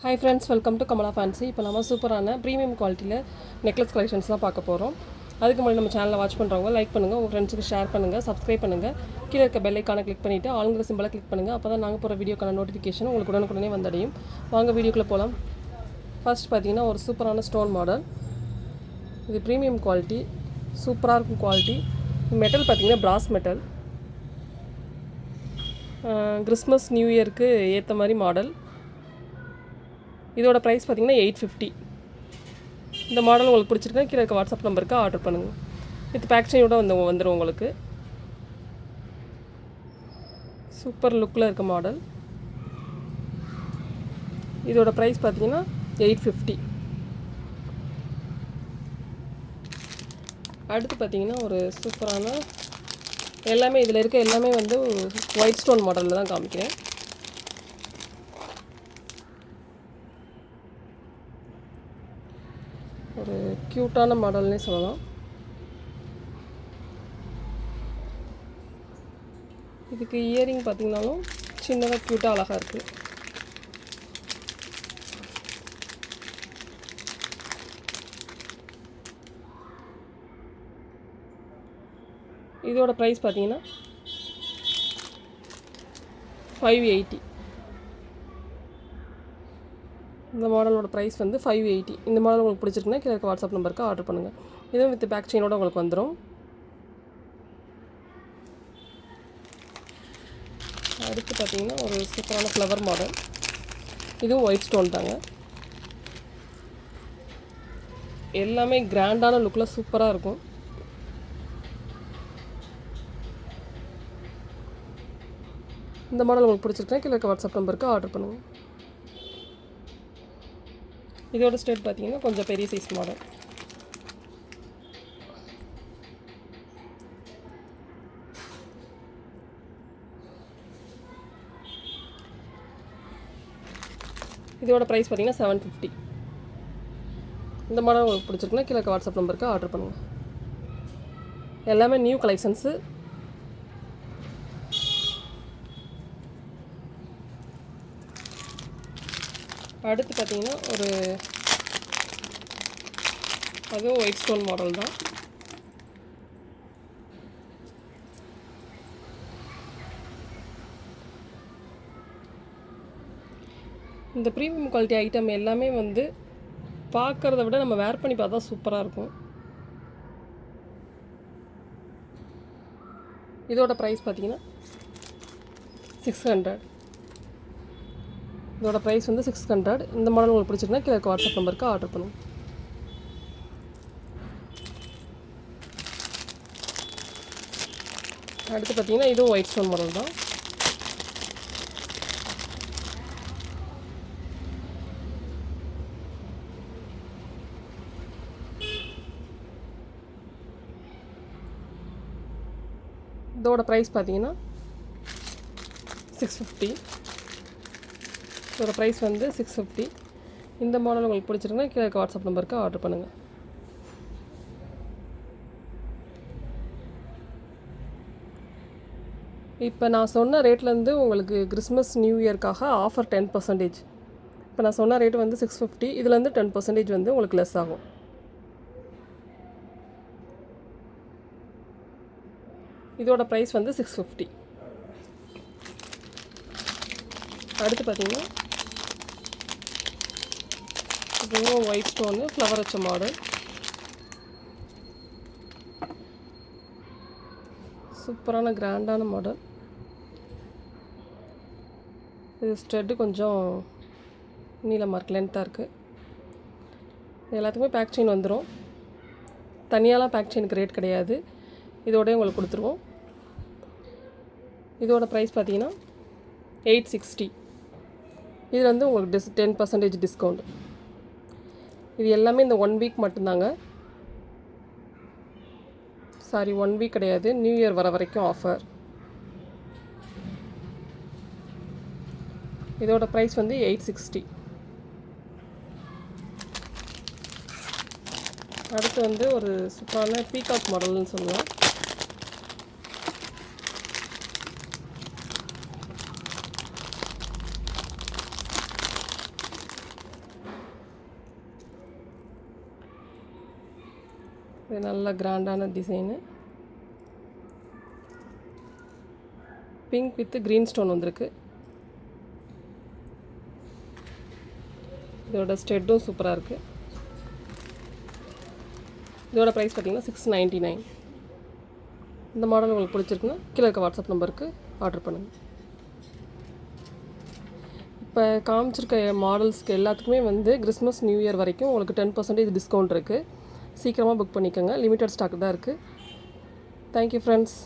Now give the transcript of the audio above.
Hi friends welcome to Kamala fancy இப்போ நம்ம சூப்பரான ப்ரீமியம் குவாலிட்டியில் நெக்லஸ் கலெக்ஷன்ஸ்லாம் பார்க்க போகிறோம் அதுக்கு முன்னாடி நம்ம சேனலை வாட்ச் பண்ணுறவங்க லைக் பண்ணுங்கள் உங்கள் ஃப்ரெண்ட்ஸுக்கு ஷேர் பண்ணுங்கள் சப்ஸ்கிரைப் பண்ணுங்கள் கீழே இருக்க பெல் ஐக்கானை கிளிக் பண்ணிவிட்டு ஆளுங்கிற சிம்பிளை கிளிக் பண்ணுங்கள் அப்போ தான் நாங்கள் போகிற வீடியோக்கான நோட்டிஃபிகேஷன் உங்களுக்கு உடனுக்குடனே வந்தடையும். வாங்க வீடியோக்குள்ளே போகலாம் ஃபர்ஸ்ட் பார்த்தீங்கன்னா ஒரு சூப்பரான ஸ்டோன் மாடல் இது ப்ரீமியம் குவாலிட்டி சூப்பராக இருக்கும் குவாலிட்டி மெட்டல் பார்த்தீங்கன்னா பிராஸ் மெட்டல் கிறிஸ்மஸ் நியூ இயருக்கு ஏற்ற மாதிரி மாடல் இதோட ப்ரைஸ் பார்த்திங்கன்னா எயிட் ஃபிஃப்டி இந்த மாடல் உங்களுக்கு பிடிச்சிருக்கா கீழே இருக்க வாட்ஸ்அப் நம்பருக்கு ஆர்டர் பண்ணுங்கள் வித் பேக்சிங்கோட வந்து வந்துடும் உங்களுக்கு. சூப்பர் லுக்கில் இருக்க மாடல் இதோட ப்ரைஸ் பார்த்தீங்கன்னா எயிட் ஃபிஃப்டி அடுத்து பார்த்தீங்கன்னா ஒரு சூப்பரான எல்லாமே இதில் இருக்க எல்லாமே வந்து ஒயிட் ஸ்டோன் மாடலில் தான் காமிக்கிறேன் ஒரு க்யூட்டான மாடல்னே சொல்லலாம். இதுக்கு இயரிங் பார்த்திங்கனாலும் சின்னதாக க்யூட்டாக அழகாக இருக்குது இதோட ப்ரைஸ் பார்த்தீங்கன்னா ஃபைவ் எயிட்டி இந்த மாடலோட ப்ரைஸ் வந்து ஃபைவ் எயிட்டி இந்த மாடல் உங்களுக்கு பிடிச்சிருக்குன்னா கீழே இருக்க வாட்ஸ்அப் நம்பருக்கு ஆர்டர் பண்ணுங்கள் இதுவும் வித் பேக் செயினோட உங்களுக்கு வந்துடும் அடுத்து பார்த்தீங்கன்னா ஒரு சூப்பரான ஃப்ளவர் மாடல் இதுவும் ஒயிட் ஸ்டோன் தாங்க. எல்லாமே கிராண்டான லுக்கில் சூப்பராக இருக்கும். இந்த மாடல் உங்களுக்கு பிடிச்சிருக்கேன் கீழே இருக்க வாட்ஸ்அப் நம்பருக்கு ஆர்டர் பண்ணுங்கள் இதோட ஸ்டேட் பார்த்தீங்கன்னா கொஞ்சம் பெரிய சைஸ் மாடல் இதோட ப்ரைஸ் பார்த்தீங்கன்னா செவன் ஃபிஃப்டி இந்த மாடல் உங்களுக்கு பிடிச்சிருக்குன்னா கீழே வாட்ஸ்அப் நம்பருக்கு ஆர்டர் பண்ணுங்கள் எல்லாமே நியூ கலெக்ஷன்ஸு அடுத்து பார்த்தீங்கன்னா ஒரு அதுவும் ஒயிட் ஸ்டோன் மாடல் தான். இந்த ப்ரீமியம் குவாலிட்டி ஐட்டம் எல்லாமே வந்து பார்க்குறத விட நம்ம வேர் பண்ணி பார்த்தா சூப்பராக இருக்கும். இதோட ப்ரைஸ் பார்த்தீங்கன்னா சிக்ஸ் ஹண்ட்ரட் இதோட ப்ரைஸ் வந்து சிக்ஸ் ஹண்ட்ரட் இந்த மாடல் உங்களுக்கு பிடிச்சிருந்தா கீழே வாட்ஸ்அப் நம்பருக்கு ஆர்டர் பண்ணுங்க. அடுத்து பார்த்தீங்கன்னா இதுவும் ஒயிட் ஸ்டோன் மாடல் தான். இதோட ப்ரைஸ் பார்த்தீங்கன்னா சிக்ஸ் ஃபிஃப்டி இதோட ப்ரைஸ் வந்து சிக்ஸ் ஃபிஃப்டி இந்த மாடல் உங்களுக்கு பிடிச்சிருக்குன்னா கீழே இருக்க வாட்ஸ்அப் நம்பருக்கு ஆர்டர் பண்ணுங்கள் இப்போ நான் சொன்ன ரேட்லேருந்து உங்களுக்கு கிறிஸ்மஸ் நியூ இயர்க்காக ஆஃபர் டென் பர்சன்டேஜ் இப்போ நான் சொன்ன ரேட் வந்து சிக்ஸ் ஃபிஃப்டி இதுலேருந்து டென் பர்சன்டேஜ் வந்து உங்களுக்கு லெஸ் ஆகும். இதோட ப்ரைஸ் வந்து சிக்ஸ் ஃபிஃப்டி அடுத்து பார்த்தீங்கன்னா இதுவும் ஒயிட் ஸ்டோனு ஃப்ளவர் வச்ச மாடல் சூப்பரான கிராண்டான மாடல் இது ஸ்ட்ரெட்டு கொஞ்சம் நீளமாக இருக்குது லென்த்தாக இருக்குது எல்லாத்துக்குமே பேக் செயின் வந்துடும் தனியாலாம் பேக் செயினுக்கு ரேட் கிடையாது. இதோடய உங்களுக்கு கொடுத்துருவோம். இதோட ப்ரைஸ் பார்த்தீங்கன்னா எயிட் சிக்ஸ்டி இது வந்து உங்களுக்கு டிஸ் டென் பர்சன்டேஜ் டிஸ்கவுண்ட் இது எல்லாமே இந்த ஒன் வீக் மட்டும்தாங்க. சாரி ஒன் வீக் கிடையாது. நியூ இயர் வர வரைக்கும் ஆஃபர் இதோட ப்ரைஸ் வந்து எயிட் சிக்ஸ்டி அடுத்து வந்து ஒரு சூப்பரான பீகாக் மாடல்னு சொல்லலாம். இது நல்ல கிராண்டான design. Pink with green stone வந்திருக்கு. இதோட ஸ்டெட்டும் சூப்பராக இருக்குது இதோட ப்ரைஸ் பார்த்தீங்கன்னா சிக்ஸ் நைன்ட்டி நைன் இந்த மாடல் உங்களுக்கு பிடிச்சிருக்குன்னா கீழே இருக்க வாட்ஸ்அப் நம்பருக்கு ஆர்டர் பண்ணுங்கள் இப்போ காமிச்சிருக்க மாடல்ஸ்க்கு எல்லாத்துக்குமே வந்து கிறிஸ்மஸ் நியூ இயர் வரைக்கும் உங்களுக்கு டென் பர்சன்டேஜ் டிஸ்கவுண்ட் இருக்குது சீக்கிரமாக புக் பண்ணிக்கோங்க. லிமிட்டட் ஸ்டாக் தான் இருக்குது தேங்க்யூ ஃப்ரெண்ட்ஸ்